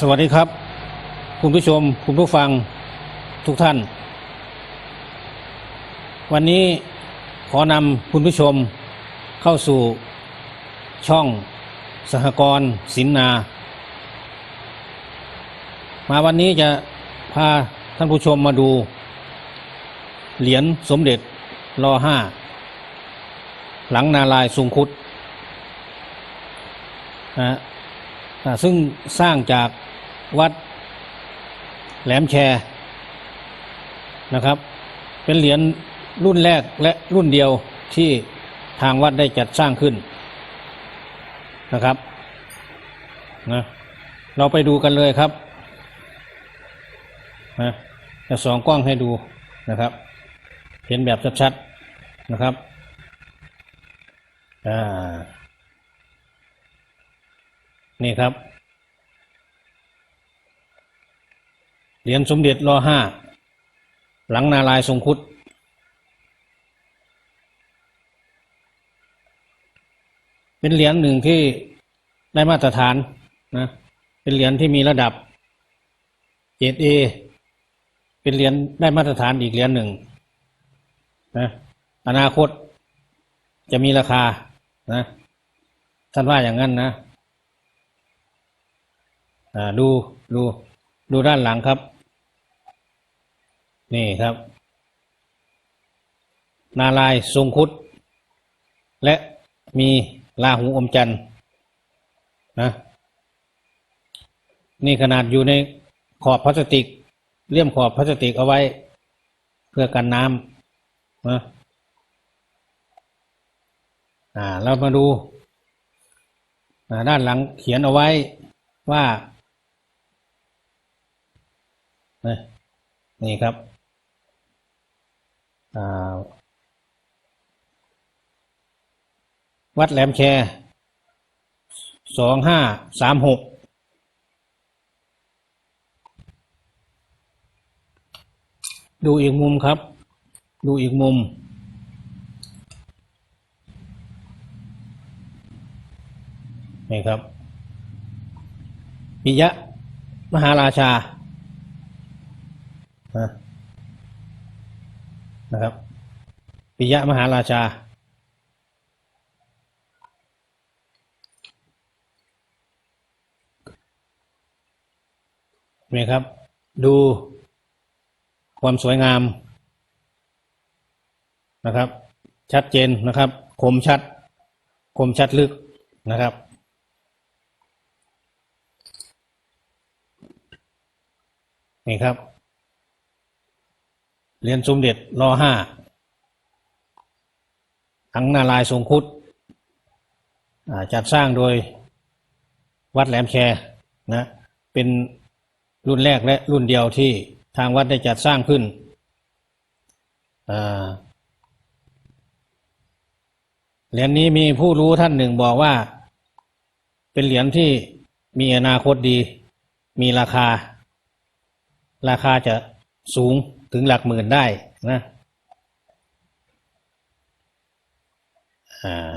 สวัสดีครับ คุณผู้ชม คุณผู้ฟังทุกท่าน วันนี้ขอนำคุณผู้ชมเข้าสู่ช่องสหกรณ์สินนา มาวันนี้จะพาท่านผู้ชมมาดู เหรียญสมเด็จรอห้าหลังนาลายทรงคุดนะฮะ ซึ่งสร้างจากวัดแหลมแชนะครับ เป็นเหรียญรุ่นแรกและรุ่นเดียวที่ทางวัดได้จัดสร้างขึ้นนะครับนะเราไปดูกันเลยครับนะจะสองกล้องให้ดูนะครับ เห็นแบบชัดๆนะครับอ่า นี่ครับ เหรียญสมเด็จรอห้า หลังนาลายทรงคุดเป็นเหรียญหนึ่งที่ได้มาตรฐานนะ เป็นเหรียญที่มีระดับเกรดเอเป็นเหรียญได้มาตรฐานอีกเหรียญหนึ่งนะอนาคตจะมีราคานะท่านว่าอย่างนั้นนะ ดูดูดูด้านหลังครับ นี่ครับ นาลายทรงคุด และมีลาหูอมจันทร์นะนี่ขนาดอยู่ในขอบพลาสติก เลี่ยมขอบพลาสติกเอาไว้ เพื่อกันน้ำนะอ่าเรามาดูด้านหลังเขียนเอาไว้ว่า นะนี่ครับวัดแหลมแชสองห้าสามหกดูอีกมุมครับ ดูอีกมุม นี่ครับปิยะ มหาราชา นะครับปิยะมหาราชาเนี่ครับ ดูความสวยงามนะครับ ชัดเจนนะครับ คมชัด คมชัดลึกนะครับนี่ครับ เหรียญสมเด็จรอห้าทั้งนาลายทรงคุดจัดสร้างโดยวัดแหลมแชนะเป็นรุ่นแรกและรุ่นเดียวที่ทางวัดได้จัดสร้างขึ้น เหรียญนี้มีผู้รู้ท่านหนึ่งบอกว่า เป็นเหรียญที่มีอนาคตดี มีราคา ราคาจะ สูงถึงหลักหมื่นได้นะ อ่า